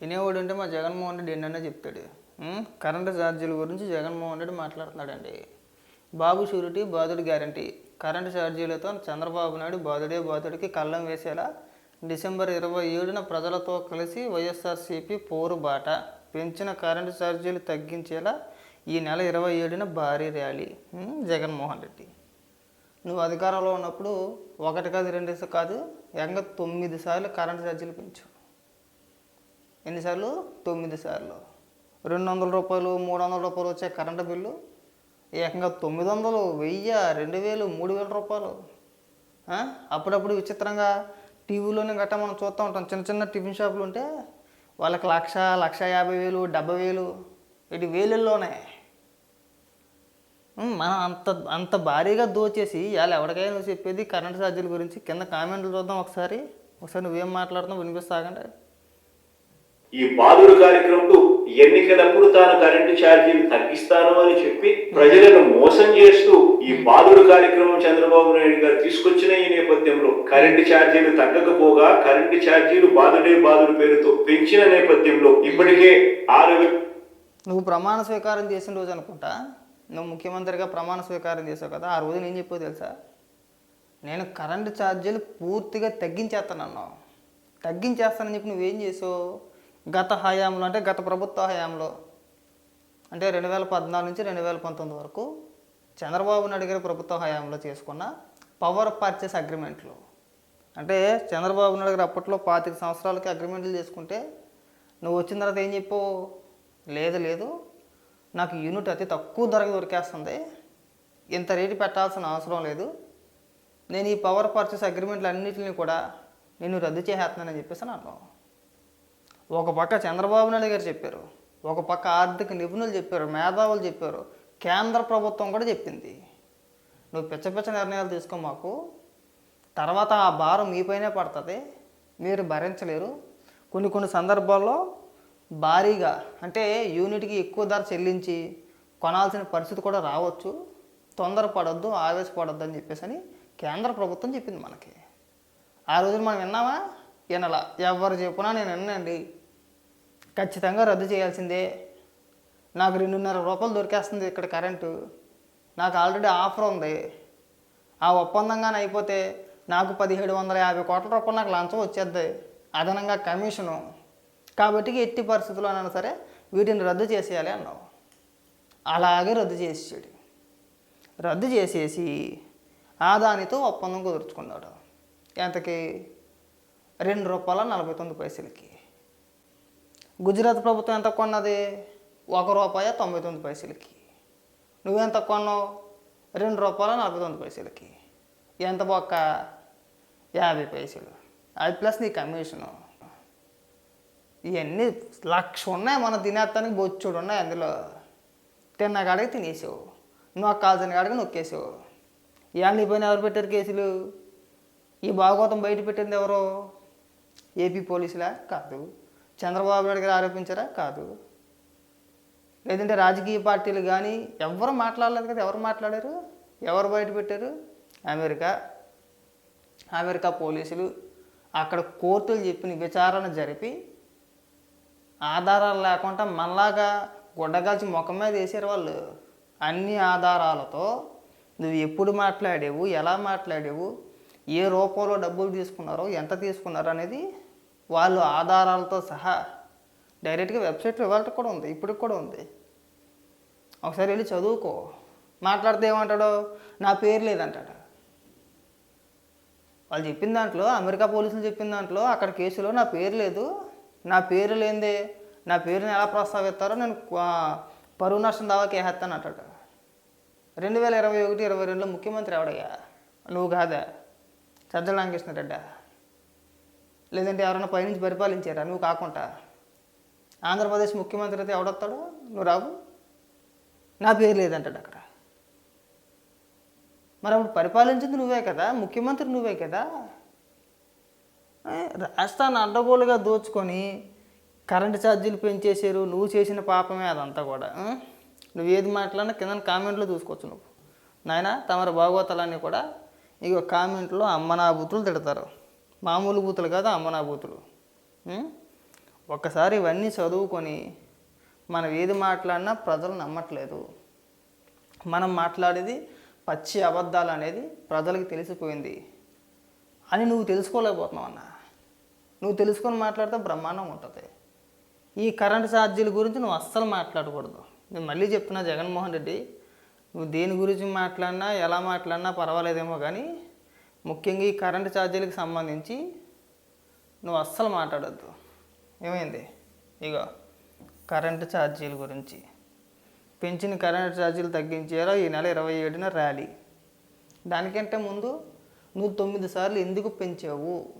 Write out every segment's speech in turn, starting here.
వినేవాడు ఉంటే మా జగన్మోహన్ రెడ్డి ఎన్నైనా చెప్తాడు. కరెంటు ఛార్జీల గురించి జగన్మోహన్ రెడ్డి మాట్లాడుతున్నాడండి. బాబు షూరిటీ బాధుడు గ్యారంటీ. కరెంటు ఛార్జీలతో చంద్రబాబు నాయుడు బాధుడే బాధుడికి కళ్ళం వేసేలా డిసెంబర్ ఇరవై ఏడున ప్రజలతో కలిసి వైఎస్ఆర్సీపీ పోరు బాట. పెంచిన కరెంటు ఛార్జీలు తగ్గించేలా ఈ నెల ఇరవై ఏడున భారీ ర్యాలీ. జగన్మోహన్ రెడ్డి. నువ్వు అధికారంలో ఉన్నప్పుడు ఒకటి కాదు రెండు కాదు ఎంగ తొమ్మిది సార్లు కరెంటు ఛార్జీలు పెంచు ఎన్నిసార్లు తొమ్మిది సార్లు. రెండు వందల రూపాయలు మూడు వందల రూపాయలు వచ్చే కరెంటు బిల్లు? ఏకంగా తొమ్మిది వందలు వెయ్యి రెండు వేలు మూడు వేల రూపాయలు అప్పుడప్పుడు విచిత్రంగా టీవీలోనే గట్టా మనం చూస్తూ ఉంటాం. చిన్న చిన్న టిఫిన్ షాపులు ఉంటే వాళ్ళకి లక్ష లక్ష యాభై వేలు డెబ్బై వేలు. ఇటు వేలల్లోనే. మనం అంత అంత భారీగా దోచేసి వాళ్ళు ఎవరికైనా నువ్వు చెప్పేది కరెంట్ ఛార్జీల గురించి కింద కామెంట్లు చూద్దాం ఒకసారి. ఒకసారి నువ్వేం మాట్లాడుతున్నావు వినిపిస్తాగంటే ఈ బాధుడు కార్యక్రమంలో ఎన్నికలప్పుడు తాను కరెంటు ఛార్జీలు తగ్గిస్తాను అని చెప్పి ప్రజలను మోసం చేస్తూ ఈ బాధుడు కార్యక్రమం చంద్రబాబు నాయుడు గారు తీసుకొచ్చిన ఈ నేపథ్యంలో కరెంటు ఛార్జీలు తగ్గకపోగా కరెంటు ఛార్జీలు బాధుడే బాధుడు పేరుతో పెంచిన నేపథ్యంలో ఇప్పటికే ఆరు నువ్వు ప్రమాణ స్వీకారం చేసిన రోజు అనుకుంటా? నువ్వు ముఖ్యమంత్రిగా ప్రమాణ స్వీకారం చేసావు కదా ఆ రోజు నేను చెప్పావు తెలుసా? నేను కరెంటు ఛార్జీలు పూర్తిగా తగ్గించేస్తానన్నావు. తగ్గించేస్తానని చెప్పి నువ్వేం చేసావు? గత హయాంలో అంటే గత ప్రభుత్వ హయాంలో అంటే రెండు వేల పద్నాలుగు నుంచి రెండు వేల పంతొమ్మిది వరకు చంద్రబాబు నాయుడు గారి ప్రభుత్వ హయాంలో చేసుకున్న పవర్ పర్చేస్ అగ్రిమెంట్లు అంటే చంద్రబాబు నాయుడు గారు అప్పట్లో పాతిక సంవత్సరాలకి అగ్రిమెంట్లు చేసుకుంటే నువ్వు వచ్చిన తర్వాత ఏం చెప్పు? లేదు లేదు. నాకు యూనిట్ అతి తక్కువ ధరకు దొరికేస్తుంది. ఇంత రేటు పెట్టాల్సిన అవసరం లేదు. నేను ఈ పవర్ పర్చేస్ అగ్రిమెంట్లు అన్నింటిని కూడా నేను రద్దు చేసేస్తున్నానని చెప్పేసి అని అన్నావు ఒక పక్క చంద్రబాబు నాయుడు గారు చెప్పారు ఒక పక్క ఆర్థిక నిపుణులు చెప్పారు మేధావులు చెప్పారు కేంద్ర ప్రభుత్వం కూడా చెప్పింది. నువ్వు పిచ్చ పిచ్చ నిర్ణయాలు తీసుకో మాకు. తర్వాత ఆ భారం మీపైనే పడుతుంది మీరు భరించలేరు. కొన్ని కొన్ని సందర్భాల్లో భారీగా అంటే యూనిట్కి ఎక్కువ ధర చెల్లించి కొనాల్సిన పరిస్థితి కూడా రావచ్చు. తొందరపడొద్దు ఆవేశపడొద్దు అని చెప్పేసి అని కేంద్ర ప్రభుత్వం చెప్పింది మనకి. ఆ రోజున మనం విన్నామా? వినలా. ఎవరు చెప్పునా నేను వినండి ఖచ్చితంగా రద్దు చేయాల్సిందే. నాకు రెండున్నర రూపాయలు దొరికేస్తుంది ఇక్కడ కరెంటు. నాకు ఆల్రెడీ ఆఫర్ ఉంది. ఆ ఒప్పందంగానే అయిపోతే నాకు పదిహేడు వందల యాభై కోట్ల రూపాయలు నాకు లంచం వచ్చేద్ది. అదనంగా కమిషను. కాబట్టి ఎట్టి పరిస్థితుల్లోనైనా సరే వీటిని రద్దు చేసేయాలి అన్నావు. అలాగే రద్దు చేసేసాడు. రద్దు చేసేసి ఆదానితో ఒప్పందం కుదుర్చుకున్నాడు. ఎంతకి? రెండు రూపాయల నలభై తొమ్మిది పైసలకి. గుజరాత్ ప్రభుత్వం ఎంత కొన్నది? ఒక రూపాయ తొంభై తొమ్మిది పైసలకి. నువ్వెంత కొన్నావు? రెండు రూపాయల నలభై తొమ్మిది పైసలకి. ఎంత బొక్క? యాభై పైసలు. అది ప్లస్ నీ కమిషను. ఇవన్నీ లక్ష ఉన్నాయి మన తినేస్తానికి బొచ్చుడు ఉన్నాయి అందులో. తిన్న కాడికి తినేసావు. నువ్వు కాల్సిన కాడికి నొక్కేసావు. ఇవాళ నీ పైన ఎవరు పెట్టారు కేసులు? ఈ భాగవతం బయట పెట్టింది ఎవరో? ఏపీ పోలీసులా? కాదు. చంద్రబాబు నాయుడు గారు ఆరోపించారా? కాదు. లేదంటే రాజకీయ పార్టీలు కానీ ఎవరు మాట్లాడలేదు కదా? ఎవరు మాట్లాడారు? ఎవరు బయట పెట్టారు? అమెరికా. అమెరికా పోలీసులు అక్కడ కోర్టులు చెప్పిన విచారణ జరిపి ఆధారాలు లేకుండా మళ్ళాగా గుడ్డగాల్చి ముఖం మీద వేసారు వాళ్ళు. అన్ని ఆధారాలతో నువ్వు ఎప్పుడు మాట్లాడేవు? ఎలా మాట్లాడేవు? ఏ రూపంలో డబ్బులు తీసుకున్నారో? ఎంత తీసుకున్నారో అనేది వాళ్ళు ఆధారాలతో సహా డైరెక్ట్గా వెబ్సైట్లో ఇవాళ కూడా ఉంది ఇప్పటికి కూడా ఉంది. ఒకసారి వెళ్ళి చదువుకో. మాట్లాడితే ఏమంటాడో? నా పేరు లేదంటాడు. వాళ్ళు చెప్పిన దాంట్లో అమెరికా పోలీసులు చెప్పిన దాంట్లో అక్కడ కేసులో నా పేరు లేదు. నా పేరు లేదే నా పేరుని ఎలా ప్రస్తావిస్తారో నేను పరువు నష్టం దావాకి వేసేస్తాను అంటాడు. రెండు వేల ఇరవై ఒకటి ఇరవై రెండులో ముఖ్యమంత్రి ఎవడయ్యా? నువ్వు కాదా? సజ్జల రామకృష్ణారెడ్డా లేదంటే ఎవరైనా పైనుంచి పరిపాలించారా? నువ్వు కాకుండా. ఆంధ్రప్రదేశ్ ముఖ్యమంత్రి అయితే ఎవడొస్తాడు? నువ్వు రావు. నా పేరు లేదంటాడు అక్కడ. మరి అప్పుడు పరిపాలించింది నువ్వే కదా? ముఖ్యమంత్రి నువ్వే కదా? ఏ, రాష్ట్రాన్ని అడ్డగోలుగా దోచుకొని కరెంటు ఛార్జీలు పెంచేసారు నువ్వు చేసిన పాపమే అదంతా కూడా. నువ్వు ఏది మాట్లాడినా కింద కామెంట్లో చూసుకోవచ్చు నువ్వు. నాయన తమరి భాగవతలన్నీ కూడా ఇక కామెంట్లో అమ్మనా బుద్ధులు తిడతారు. మామూలు బూతులు కాదు అమ్మనా బూతులు. ఒక్కసారి ఇవన్నీ చదువుకొని మనం ఏది మాట్లాడినా ప్రజలు నమ్మట్లేదు. మనం మాట్లాడేది పచ్చి అబద్ధాలు అనేది ప్రజలకు తెలిసిపోయింది అని నువ్వు తెలుసుకోలేకపోతున్నావు అన్న. నువ్వు తెలుసుకొని మాట్లాడితే బ్రహ్మాండం ఉంటుంది. ఈ కరెంట్ ఛార్జీల గురించి నువ్వు అస్సలు మాట్లాడకూడదు. నేను మళ్ళీ చెప్తున్నా జగన్మోహన్ రెడ్డి నువ్వు దేని గురించి మాట్లాడినా ఎలా మాట్లాడినా పర్వాలేదేమో కానీ ముఖ్యంగా ఈ కరెంటు ఛార్జీలకు సంబంధించి నువ్వు అస్సలు మాట్లాడద్దు. ఏమైంది? ఇగో కరెంటు ఛార్జీల గురించి. పెంచిన కరెంటు ఛార్జీలు తగ్గించారో? ఈ నెల ఇరవై ఏడున ర్యాలీ. దానికంటే ముందు నువ్వు తొమ్మిది సార్లు ఎందుకు పెంచావు?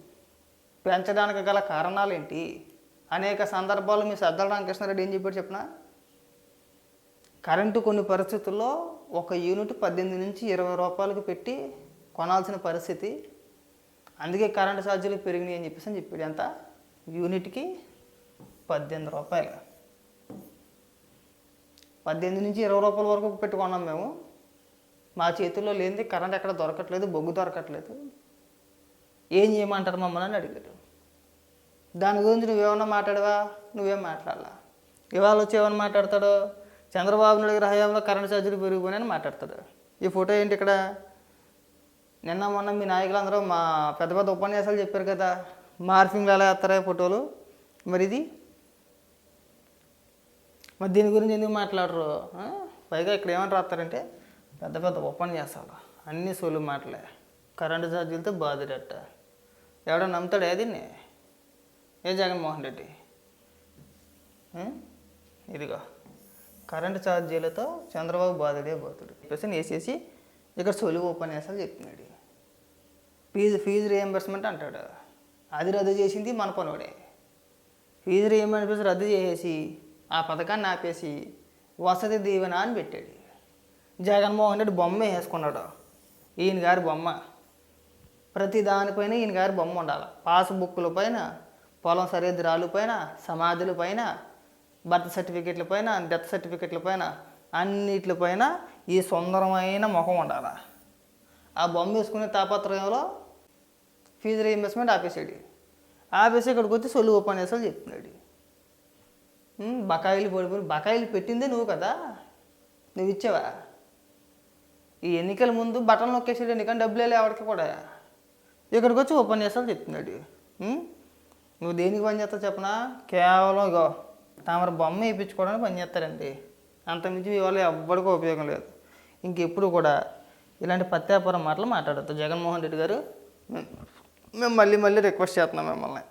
పెంచడానికి గల కారణాలు ఏంటి అనేక సందర్భాలు మీ సజ్జల రామకృష్ణారెడ్డి ఏం చెప్పాడు చెప్పిన? కరెంటు కొన్ని పరిస్థితుల్లో ఒక యూనిట్ పద్దెనిమిది నుంచి ఇరవై రూపాయలకు పెట్టి కొనాల్సిన పరిస్థితి. అందుకే కరెంటు ఛార్జీలు పెరిగినాయి అని చెప్పేసి అని చెప్పాడు. ఎంత? యూనిట్కి పద్దెనిమిది రూపాయలు. పద్దెనిమిది నుంచి ఇరవై రూపాయల వరకు పెట్టుకున్నాం మేము. మా చేతుల్లో లేనిది కరెంట్ ఎక్కడ దొరకట్లేదు బొగ్గు దొరకట్లేదు. ఏం చేయమంటారు మమ్మల్ని అని అడిగాడు. దాని గురించి నువ్వేమన్నా మాట్లాడవా? నువ్వేం మాట్లాడాలా? ఇవాళ వచ్చి ఏమన్నా మాట్లాడతాడు? చంద్రబాబు నాయుడు గారి హయాంలో కరెంట్ ఛార్జీలు పెరిగిపోయినాయని మాట్లాడతాడు. ఈ ఫోటో ఏంటి ఇక్కడ? నిన్న మొన్న మీ నాయకులందరూ మా పెద్ద పెద్ద ఉపన్యాసాలు చెప్పారు కదా మార్ఫింగ్లు ఎలా వేస్తారా ఫోటోలు? మరి ఇది? మరి దీని గురించి ఎందుకు మాట్లాడరు? పైగా ఇక్కడ ఏమని రాస్తారంటే పెద్ద పెద్ద ఉపన్యాసాలు అన్ని సోలు మాటలే. కరెంటు ఛార్జీలతో బాధిరట్ట ఎవడో నమ్ముతాడు దీన్ని? ఏ జగన్మోహన్ రెడ్డి? ఇదిగో కరెంటు ఛార్జీలతో చంద్రబాబు బాధుడే బాధుడు చెప్పేసి వేసేసి ఇక్కడ సొలువు ఉపన్యాసాలు చెప్తున్నాడు. ఫీజు ఫీజు రియంబర్స్మెంట్ అంటాడు. అది రద్దు చేసింది మన పనుడే. ఫీజు రియంబర్స్మెంట్ రద్దు చేసేసి ఆ పథకాన్ని ఆపేసి వసతి దీవెన అని పెట్టాడు. జగన్మోహన్ రెడ్డి బొమ్మ వేసుకున్నాడు. ఈయన గారి బొమ్మ. ప్రతి దానిపైన ఈయన గారి బొమ్మ ఉండాలి. పాస్బుక్ల పైన పొలం సరిహద్దురాలు పైన సమాధుల పైన బర్త్ సర్టిఫికెట్ల పైన డెత్ సర్టిఫికెట్ల పైన అన్నిటిపైన ఈ సుందరమైన ముఖం ఉండాలి. ఆ బొమ్మ వేసుకునే తాపత్రయంలో ఫీజు రీఇంబర్స్మెంట్ ఆపేసాడు. ఆపేసి ఇక్కడికి వచ్చి సొల్లు ఉపన్యాసాలు చెప్తున్నాడు. బకాయిలు పడిపోయి బకాయిలు పెట్టిందే నువ్వు కదా? నువ్వు ఇచ్చావా? ఈ ఎన్నికల ముందు బటన్ నొక్కేసాడు ఎన్నికని డబ్బులు వెళ్ళి ఎవరికి కూడా? ఇక్కడికి వచ్చి ఉపన్యాసాలు చెప్తున్నాడు. నువ్వు దేనికి పని చేస్తావు చెప్పనా? కేవలం ఇగో తామర బొమ్మ వేయించుకోవడానికి పని చేస్తారండి. అంతమించి ఇవాళ ఎవ్వరికీ ఉపయోగం లేదు. ఇంకెప్పుడు కూడా ఇలాంటి పత్యాపురం మాటలు మాట్లాడద్దు. జగన్మోహన్ రెడ్డి గారు మేము మళ్ళీ మళ్ళీ రిక్వెస్ట్ చేస్తున్నాం మిమ్మల్ని.